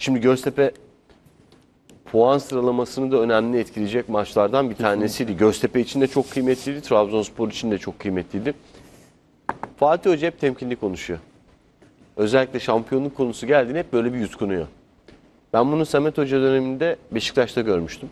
Şimdi Göztepe puan sıralamasını da önemli etkileyecek maçlardan bir tanesiydi. Göztepe için de çok kıymetliydi. Trabzonspor için de çok kıymetliydi. Fatih Hoca hep temkinli konuşuyor. Özellikle şampiyonluk konusu geldiğinde hep böyle bir yutkunuyor. Ben bunu Samet Hoca döneminde Beşiktaş'ta görmüştüm.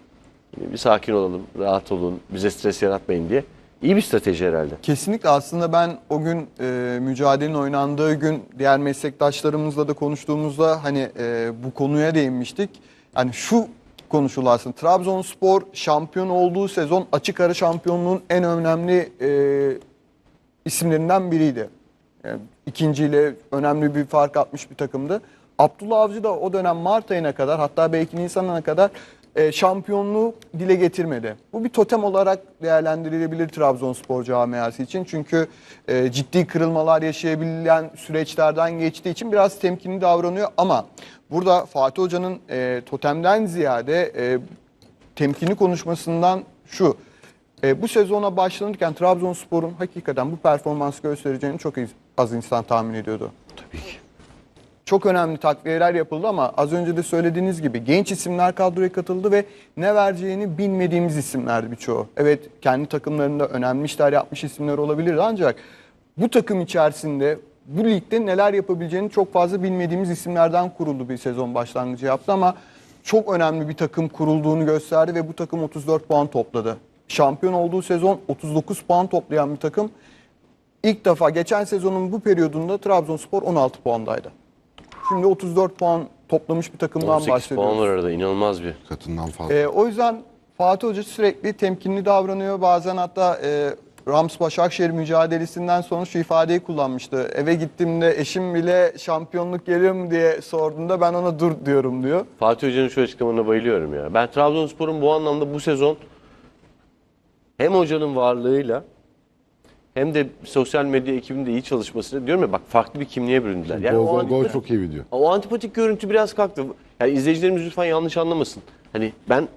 Bir sakin olalım, rahat olun, bize stres yaratmayın diye. İyi bir strateji herhalde. Kesinlikle aslında ben o gün e, mücadelenin oynandığı gün diğer meslektaşlarımızla da konuştuğumuzda hani e, bu konuya değinmiştik. Yani şu konuşuldu. Trabzonspor şampiyon olduğu sezon açık ara şampiyonluğun en önemli e, isimlerinden biriydi. Yani ikinciyle önemli bir fark atmış bir takımdı. Abdullah Avcı da o dönem Mart ayına kadar hatta belki Nisan ayına kadar e, şampiyonluğu dile getirmedi. Bu bir totem olarak değerlendirilebilir Trabzonspor camiası için. Çünkü e, ciddi kırılmalar yaşayabilen süreçlerden geçtiği için biraz temkinli davranıyor. Ama burada Fatih Hoca'nın e, totemden ziyade temkinli konuşmasından şu. E, bu sezona başlanırken Trabzonspor'un hakikaten bu performans göstereceğini çok az insan tahmin ediyordu. Tabii ki. Çok önemli takviyeler yapıldı ama az önce de söylediğiniz gibi genç isimler kadroya katıldı ve ne vereceğini bilmediğimiz isimlerdi birçoğu. Evet kendi takımlarında önemli işler yapmış isimler olabilirdi ancak bu takım içerisinde bu ligde neler yapabileceğini çok fazla bilmediğimiz isimlerden kuruldu bir sezon başlangıcı yaptı ama çok önemli bir takım kurulduğunu gösterdi ve bu takım 34 puan topladı. Şampiyon olduğu sezon 39 puan toplayan bir takım. İlk defa geçen sezonun bu periyodunda Trabzonspor 16 puandaydı. Şimdi 34 puan toplamış bir takımdan 18 bahsediyoruz. puan var arada inanılmaz bir. katından fazla. Ee, o yüzden Fatih Hoca sürekli temkinli davranıyor. Bazen hatta e, Rams Başakşehir mücadelesinden sonra şu ifadeyi kullanmıştı. Eve gittiğimde eşim bile şampiyonluk geliyor mu diye sorduğunda ben ona dur diyorum diyor. Fatih Hoca'nın şu açıklamalarına bayılıyorum ya. Ben Trabzonspor'un bu anlamda bu sezon hem hocanın varlığıyla hem de sosyal medya ekibinin de iyi çalışmasıyla diyorum ya bak farklı bir kimliğe büründüler. Yani gol, o, gol, gol antipatik- çok iyi video. o antipatik görüntü biraz kalktı. Yani izleyicilerimiz lütfen yanlış anlamasın. Hani ben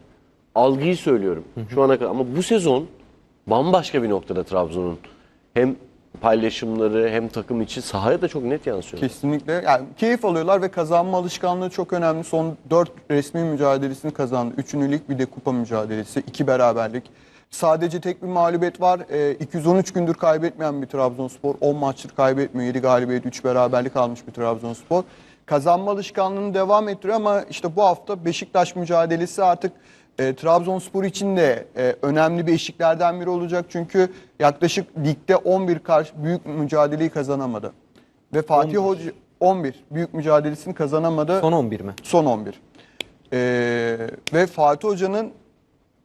algıyı söylüyorum şu ana kadar ama bu sezon bambaşka bir noktada Trabzon'un hem paylaşımları hem takım içi sahaya da çok net yansıyor. Kesinlikle. Yani keyif alıyorlar ve kazanma alışkanlığı çok önemli. Son 4 resmi mücadelesini kazandı. Üçünü lig bir de kupa mücadelesi. iki beraberlik. Sadece tek bir mağlubiyet var. Ee, 213 gündür kaybetmeyen bir Trabzonspor. 10 maçtır kaybetmiyor. 7 galibiyet, 3 beraberlik almış bir Trabzonspor. Kazanma alışkanlığını devam ettiriyor ama işte bu hafta Beşiktaş mücadelesi artık e, Trabzonspor için de e, önemli bir eşiklerden biri olacak. Çünkü yaklaşık ligde 11 karşı büyük mücadeleyi kazanamadı. Ve Fatih Hoca 11 büyük mücadelesini kazanamadı. Son 11 mi? Son 11. Ee, ve Fatih Hoca'nın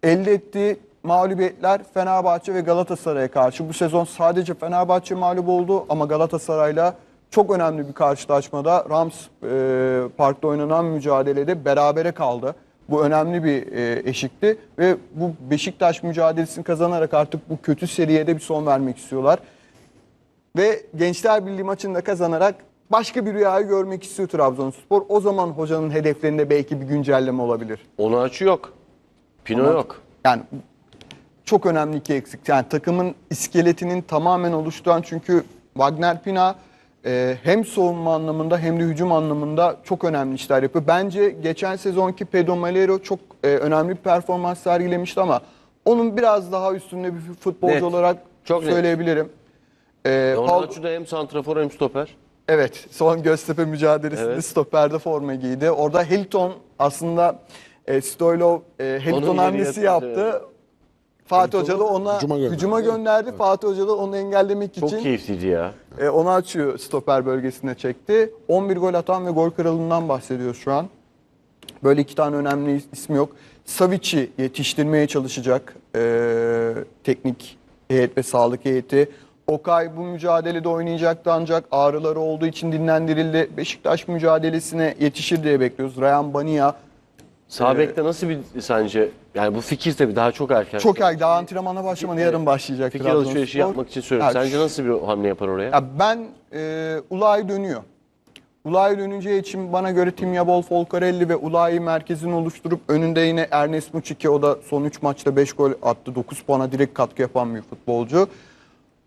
elde ettiği mağlubiyetler Fenerbahçe ve Galatasaray'a karşı. Bu sezon sadece Fenerbahçe mağlup oldu ama Galatasaray'la çok önemli bir karşılaşmada Rams e, Park'ta oynanan mücadelede berabere kaldı. Bu önemli bir e, eşikti ve bu Beşiktaş mücadelesini kazanarak artık bu kötü seriye de bir son vermek istiyorlar. Ve Gençler Birliği maçında kazanarak başka bir rüyayı görmek istiyor Trabzonspor. O zaman hocanın hedeflerinde belki bir güncelleme olabilir. Onu açı yok. Pino Ama- yok. Yani çok önemli iki eksik. Yani takımın iskeletinin tamamen oluşturan çünkü Wagner Pina e, hem savunma anlamında hem de hücum anlamında çok önemli işler yapıyor. Bence geçen sezonki Pedro Malero çok e, önemli bir performans sergilemişti ama onun biraz daha üstünde bir futbolcu Net. olarak Çok söyleyebilirim. E, Onu Paul- açıda hem santrafor hem stoper. Evet, son Göztepe mücadelesinde Evet. stoperde forma giydi. Orada Hilton aslında e, Stoylov e, Hilton hamlesi yaptı. attı. Fatih Hoca da ona hücuma hücuma, gönderdi. gönderdi. Fatih Hoca da onu engellemek Çok için keyifliydi ya. e, onu açıyor stoper bölgesine çekti. 11 gol atan ve gol kralından bahsediyoruz şu an. Böyle iki tane önemli is- ismi yok. Savic'i yetiştirmeye çalışacak e, teknik heyet ve sağlık heyeti. Okay bu mücadelede oynayacaktı ancak ağrıları olduğu için dinlendirildi. Beşiktaş mücadelesine yetişir diye bekliyoruz. Ryan Bania Sağ Ee, bekte nasıl bir sence? Yani bu fikir tabii daha çok erken. çok erken daha antrenmana başlamadı. Yarın başlayacak Fikir Trabzonspor. alışverişi yapmak için söylüyorum. Ya Sence nasıl bir hamle yapar oraya? Ya ben e, Ulay dönüyor. Ulay döneceği için bana göre Timyabol Folcarelli ve Ulay'ı merkezini oluşturup önünde yine Ernest Muçiki o da son 3 maçta 5 gol attı. 9 puana direkt katkı yapan bir futbolcu.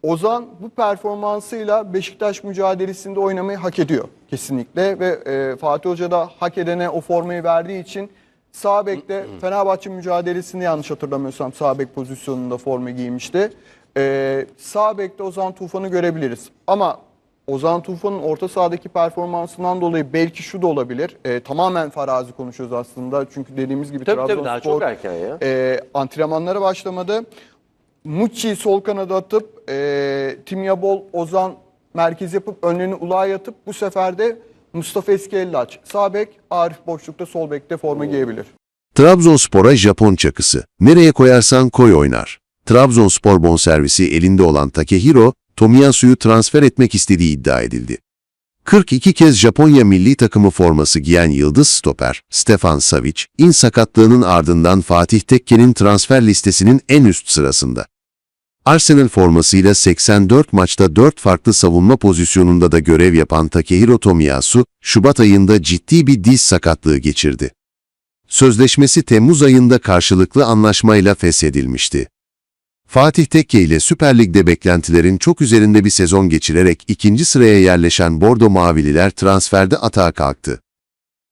Ozan bu performansıyla Beşiktaş mücadelesinde oynamayı hak ediyor kesinlikle ve e, Fatih Hoca da hak edene o formayı verdiği için sağ bekte Fenerbahçe mücadelesinde yanlış hatırlamıyorsam sağ bek pozisyonunda forma giymişti. E, sağ bekte Ozan Tufan'ı görebiliriz ama Ozan Tufan'ın orta sahadaki performansından dolayı belki şu da olabilir. E, tamamen farazi konuşuyoruz aslında. Çünkü dediğimiz gibi Tabii tabii daha çok erken ya. e, antrenmanlara başlamadı. Mucci'yi sol kanada atıp e, Timya Bol, Ozan merkez yapıp önlerini ulağa yatıp bu sefer de Mustafa Eskellaç sağ bek, Arif boşlukta sol bekte forma giyebilir. Trabzonspor'a Japon çakısı. Nereye koyarsan koy oynar. Trabzonspor bonservisi elinde olan Takehiro, Tomiyasu'yu transfer etmek istediği iddia edildi. 42 kez Japonya milli takımı forması giyen yıldız stoper Stefan Savic, in sakatlığının ardından Fatih Tekke'nin transfer listesinin en üst sırasında. Arsenal formasıyla 84 maçta 4 farklı savunma pozisyonunda da görev yapan Takehiro Tomiyasu, Şubat ayında ciddi bir diz sakatlığı geçirdi. Sözleşmesi Temmuz ayında karşılıklı anlaşmayla feshedilmişti. Fatih Tekke ile Süper Lig'de beklentilerin çok üzerinde bir sezon geçirerek ikinci sıraya yerleşen Bordo Mavililer transferde atağa kalktı.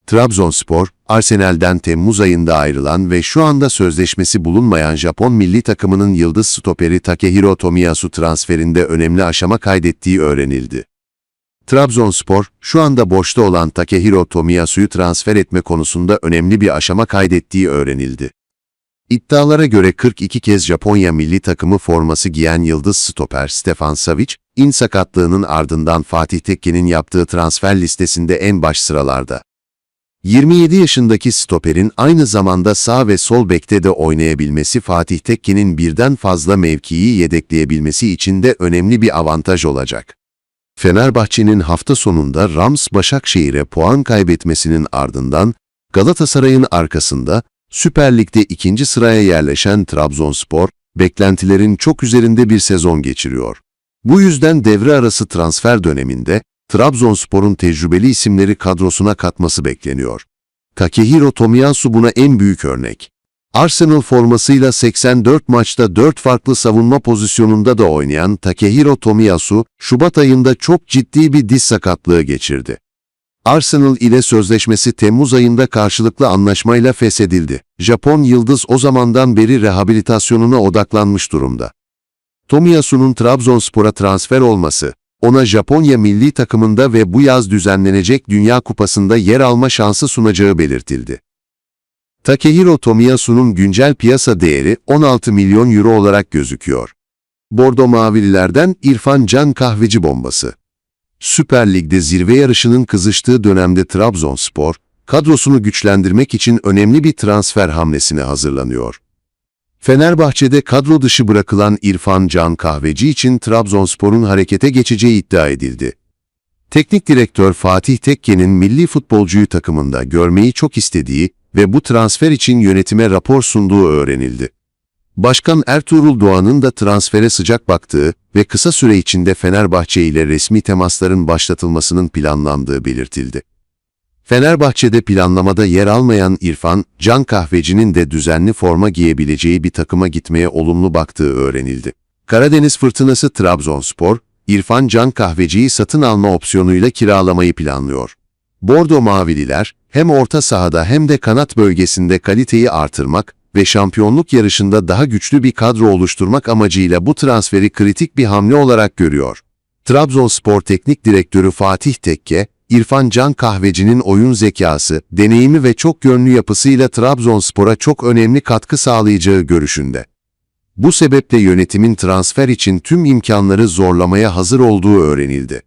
Trabzonspor, Arsenal'den Temmuz ayında ayrılan ve şu anda sözleşmesi bulunmayan Japon milli takımının yıldız stoperi Takehiro Tomiyasu transferinde önemli aşama kaydettiği öğrenildi. Trabzonspor, şu anda boşta olan Takehiro Tomiyasu'yu transfer etme konusunda önemli bir aşama kaydettiği öğrenildi. İddialara göre 42 kez Japonya milli takımı forması giyen yıldız stoper Stefan Savic, in sakatlığının ardından Fatih Tekke'nin yaptığı transfer listesinde en baş sıralarda. 27 yaşındaki stoperin aynı zamanda sağ ve sol bekte de oynayabilmesi Fatih Tekke'nin birden fazla mevkiyi yedekleyebilmesi için de önemli bir avantaj olacak. Fenerbahçe'nin hafta sonunda Rams Başakşehir'e puan kaybetmesinin ardından Galatasaray'ın arkasında Süper Lig'de ikinci sıraya yerleşen Trabzonspor, beklentilerin çok üzerinde bir sezon geçiriyor. Bu yüzden devre arası transfer döneminde Trabzonspor'un tecrübeli isimleri kadrosuna katması bekleniyor. Takehiro Tomiyasu buna en büyük örnek. Arsenal formasıyla 84 maçta 4 farklı savunma pozisyonunda da oynayan Takehiro Tomiyasu, Şubat ayında çok ciddi bir diz sakatlığı geçirdi. Arsenal ile sözleşmesi Temmuz ayında karşılıklı anlaşmayla feshedildi. Japon yıldız o zamandan beri rehabilitasyonuna odaklanmış durumda. Tomiyasu'nun Trabzonspor'a transfer olması, ona Japonya milli takımında ve bu yaz düzenlenecek Dünya Kupası'nda yer alma şansı sunacağı belirtildi. Takehiro Tomiyasu'nun güncel piyasa değeri 16 milyon euro olarak gözüküyor. Bordo Mavililerden İrfan Can Kahveci bombası. Süper Lig'de zirve yarışının kızıştığı dönemde Trabzonspor, kadrosunu güçlendirmek için önemli bir transfer hamlesine hazırlanıyor. Fenerbahçe'de kadro dışı bırakılan İrfan Can Kahveci için Trabzonspor'un harekete geçeceği iddia edildi. Teknik direktör Fatih Tekke'nin milli futbolcuyu takımında görmeyi çok istediği ve bu transfer için yönetime rapor sunduğu öğrenildi. Başkan Ertuğrul Doğan'ın da transfere sıcak baktığı ve kısa süre içinde Fenerbahçe ile resmi temasların başlatılmasının planlandığı belirtildi. Fenerbahçe'de planlamada yer almayan İrfan, Can Kahveci'nin de düzenli forma giyebileceği bir takıma gitmeye olumlu baktığı öğrenildi. Karadeniz Fırtınası Trabzonspor, İrfan Can Kahveci'yi satın alma opsiyonuyla kiralamayı planlıyor. Bordo Mavililer, hem orta sahada hem de kanat bölgesinde kaliteyi artırmak ve şampiyonluk yarışında daha güçlü bir kadro oluşturmak amacıyla bu transferi kritik bir hamle olarak görüyor. Trabzonspor Teknik Direktörü Fatih Tekke, İrfan Can Kahveci'nin oyun zekası, deneyimi ve çok yönlü yapısıyla Trabzonspor'a çok önemli katkı sağlayacağı görüşünde. Bu sebeple yönetimin transfer için tüm imkanları zorlamaya hazır olduğu öğrenildi.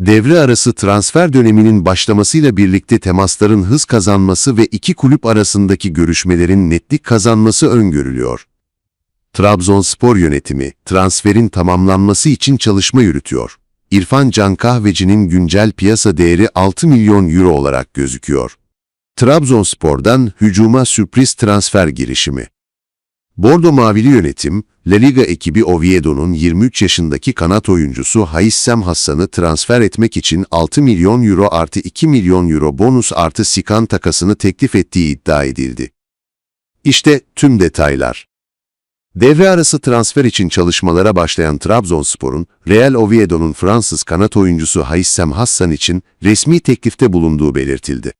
Devre arası transfer döneminin başlamasıyla birlikte temasların hız kazanması ve iki kulüp arasındaki görüşmelerin netlik kazanması öngörülüyor. Trabzonspor yönetimi, transferin tamamlanması için çalışma yürütüyor. İrfan Can Kahveci'nin güncel piyasa değeri 6 milyon euro olarak gözüküyor. Trabzonspor'dan hücuma sürpriz transfer girişimi. Bordo Mavili yönetim, La Liga ekibi Oviedo'nun 23 yaşındaki kanat oyuncusu Haissem Hassan'ı transfer etmek için 6 milyon euro artı 2 milyon euro bonus artı Sikan takasını teklif ettiği iddia edildi. İşte tüm detaylar. Devre arası transfer için çalışmalara başlayan Trabzonspor'un, Real Oviedo'nun Fransız kanat oyuncusu Haissem Hassan için resmi teklifte bulunduğu belirtildi.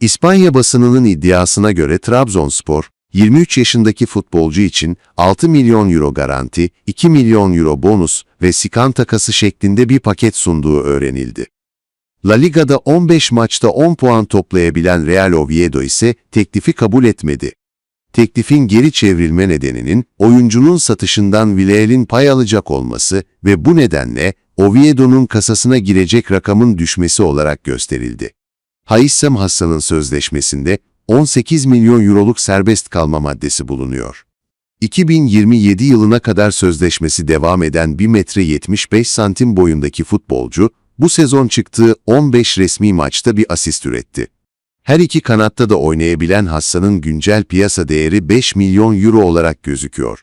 İspanya basınının iddiasına göre Trabzonspor, 23 yaşındaki futbolcu için 6 milyon euro garanti, 2 milyon euro bonus ve sikan takası şeklinde bir paket sunduğu öğrenildi. La Liga'da 15 maçta 10 puan toplayabilen Real Oviedo ise teklifi kabul etmedi. Teklifin geri çevrilme nedeninin oyuncunun satışından Villarreal'in pay alacak olması ve bu nedenle Oviedo'nun kasasına girecek rakamın düşmesi olarak gösterildi. Haissem Hassan'ın sözleşmesinde 18 milyon euroluk serbest kalma maddesi bulunuyor. 2027 yılına kadar sözleşmesi devam eden 1 metre 75 santim boyundaki futbolcu, bu sezon çıktığı 15 resmi maçta bir asist üretti. Her iki kanatta da oynayabilen Hassan'ın güncel piyasa değeri 5 milyon euro olarak gözüküyor.